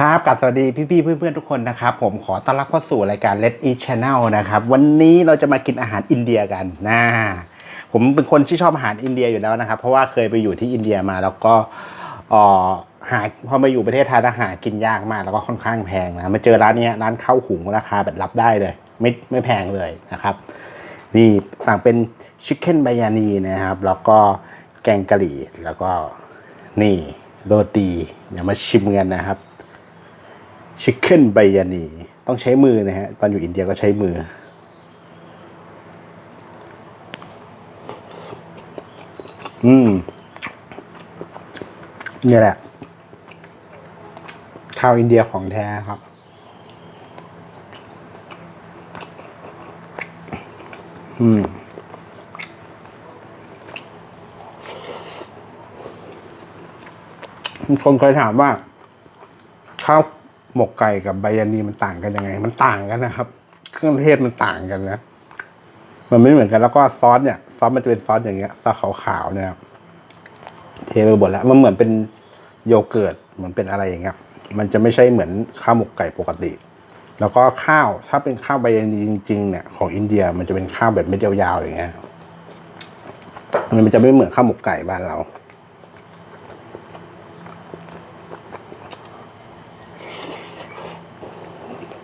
ครับกับสวัสดีพี่ๆเพื่อนๆทุกคนนะครับ ผมขอต้อนรับเข้าสู่รายการ Let Eat Channel นะครับ วันนี้เราจะมากินอาหารอินเดียกันนะผมเป็นคนที่ชอบอาหารอินเดียอยู่แล้วนะครับ เพราะว่าเคยไปอยู่ที่อินเดียมาแล้วก็อหาพอมาอยู่ประเทศไทยแล้วหากินยากมากแล้วก็ค่อนข้างแพงนะมาเจอร้านนี้ร้านข้าวหุงราคาแบบรับได้เลย ไม่ไม่แพงเลยนะครับ นี่สั่งเป็นชิคเก้นบายานีนะครับ แล้วก็แกงกะหรี่แล้วก็นี่โรตีเดี๋ยวมาชิมกันนะครับ ชิคเก้นไบยานีต้องใช้มือนะฮะ ตอนอยู่อินเดียก็ใช้มือ อืมเนี่ยแหละข้าวอินเดียของแท้ครับอืมคนเคยถามว่าข้าว หมกไก่กับใบยานีมันต่างกันยังไง มันต่างกันนะครับ เครื่องเทศมันต่างกันนะ มันไม่เหมือนกันแล้วก็ซอสเนี่ยซอสมันจะเป็นซอสอย่างเงี้ยซอสขาวๆเนี่ยครับเทไปหมดแล้วมันเหมือนเป็นโยเกิร์ตเหมือนเป็นอะไรอย่างเงี้ยมันจะไม่ใช่เหมือนข้าวหมกไก่ปกติ แล้วก็ข้าวถ้าเป็นข้าวใบยานีจริงๆเนี่ยของอินเดียมันจะเป็นข้าวแบบเม็ดยาวๆอย่างเงี้ยมันจะไม่เหมือนข้าวหมกไก่บ้านเรา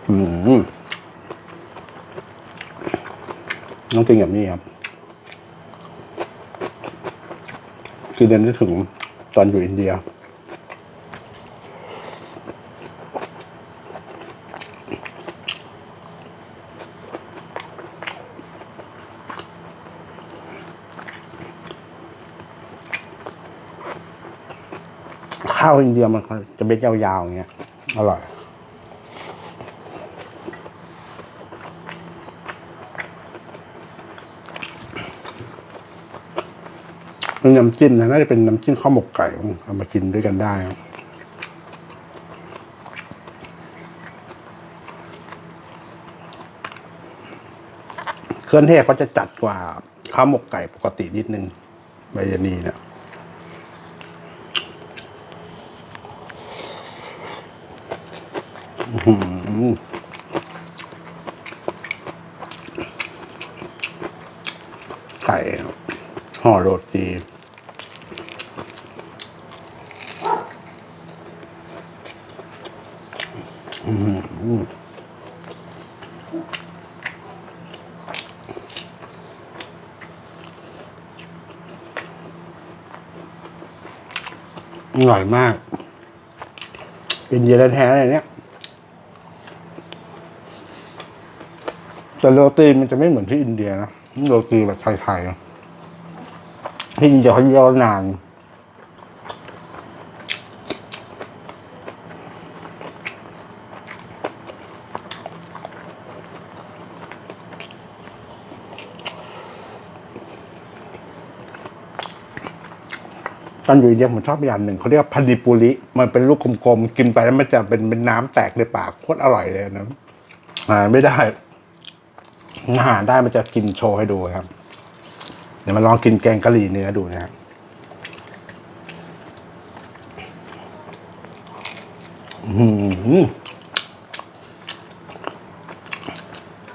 อืม ต้องกินแบบนี้ครับคือเดินจะถึงตอนอยู่อินเดีย ข้าวอินเดียมันจะเป็นยาวๆอย่างเงี้ย อร่อย เป็นน้ำจิ้มนะน่าจะเป็นน้ำจิ้มข้าวหมกไก่เอามากินด้วยกันได้ครับเครื่องเทศเขาจะจัดกว่าข้าวหมกไก่ปกตินิดนึงใบยานีเนี่ยไก่ ห่อโรตีอร่อยมากอินเดียแท้ๆเลยเนี่ยแต่โรตีมันจะไม่เหมือนที่อินเดียนะ โรตีแบบไทยๆ อะที่อินยเขาเยาวนานตอนอยู่อินเดียผมชอบอย่างหนึ่งเขาเรียกพันนิปุริมันเป็นลูกกลมๆกินไปแล้วมันจะเป็นเป็นน้ำแตกในปากโคตรอร่อยเลยนะหาไม่ได้หาได้มันจะกินโชว์ให้ดูครับ เดี๋ยวมาลองกินแกงกะหรี่เนื้อดูนะครับ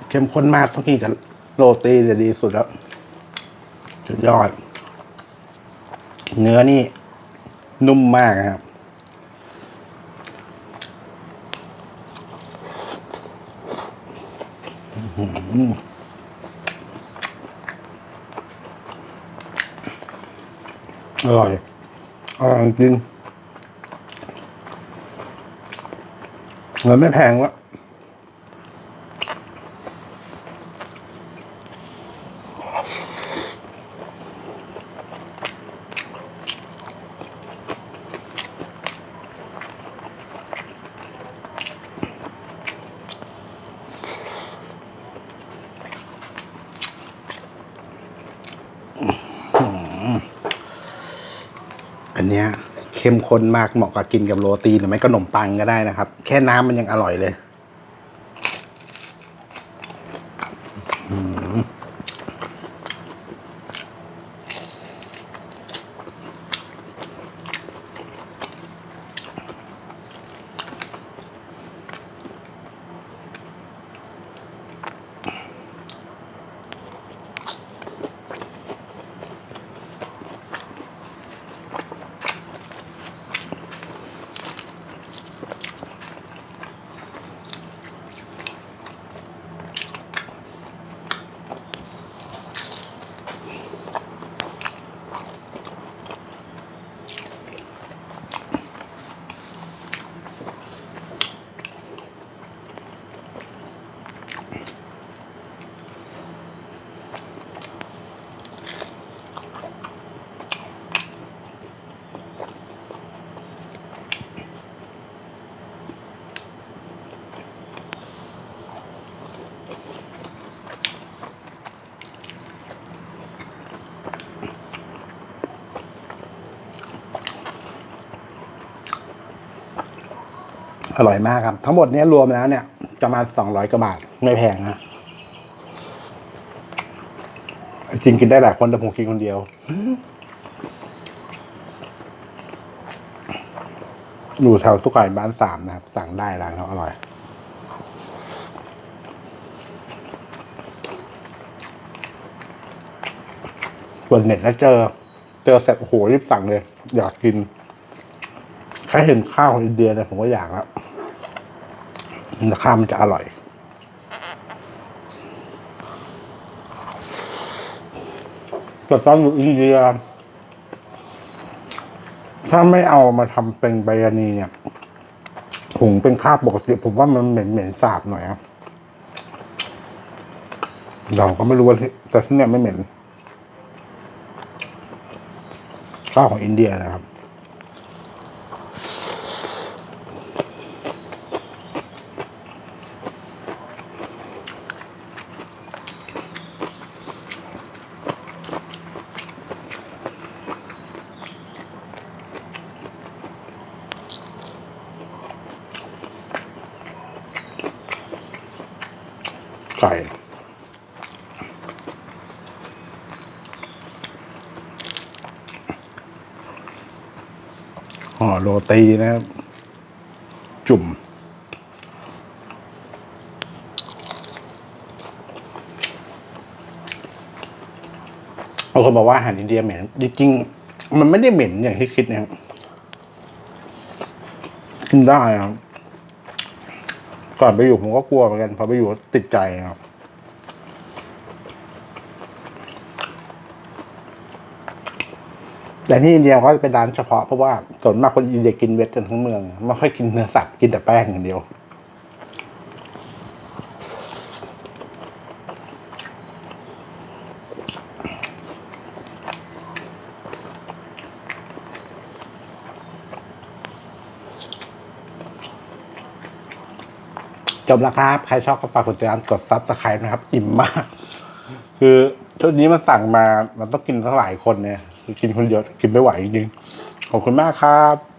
เข้มข้นมากต้องกินกับโรตีจะดีสุดแล้วสุดยอด เนื้อนี่นุ่มมากนะครับอื้อ อร่อยอร่อยจริงเงินไม่แพงวะ เนี้ยเข้มข้นมากเหมาะกับกินกับโรตีหรือไม่ก็ขนมปังก็ได้นะครับ แค่น้ำมันยังอร่อยเลย อร่อยมากครับ ทั้งหมดนี้รวมแล้วเนี่ยจะมาสองร้อยกว่าบาทไม่แพงนะจริงกินได้หลายคนแต่ผมกินคนเดียวอยู่แถวตุกไก่บ้านสามนะครับ สั่งได้ร้านเขาอร่อย ส่วนเน็ตแล้วเจอ เจอเสร็จโอ้โหรีบสั่งเลย อยากกิน ค่เห็นข้าวของอินเดียเนี่ยผมก็อยากแล้วข้าวมันจะอร่อย แต่ตอนอยู่อินเดีย ถ้าไม่เอามาทำเป็นไบรยานีเนี่ยหุงเป็นข้าวปกติผมว่ามันเหม็นเหม็นสาบหน่อยครับเราก็ไม่รู้ว่าแต่ที่เนี่ยไม่เหม็นข้าวของอินเดียนะครับ ไก่ห่อโรตีนะครับ จุ่ม บางคนบอกว่าอาหารอินเดียเหม็น จริงๆ มันไม่ได้เหม็นอย่างที่คิดนะครับกินได้ครับ ก่อนไปอยู่ผมก็กลัวเหมือนกันพอไปอยู่ติดใจครับแต่ที่อินเดียเขาจะเป็นร้านเฉพาะเพราะว่าส่วนมากคนอินเดียกินเวทกันทั้งเมือง ไม่ค่อยกินเนื้อสัตว์กินแต่แป้งอย่างเดียว จบแล้วครับ ใครชอบก็ฝากกดติดตามกดซับสไครต์นะครับ อิ่มมาก คือชุดนี้มันสั่งมา มันต้องกินทั้งหลายคนเนี่ย กินคนเดียวกินไม่ไหวจริงๆขอบคุณมากครับ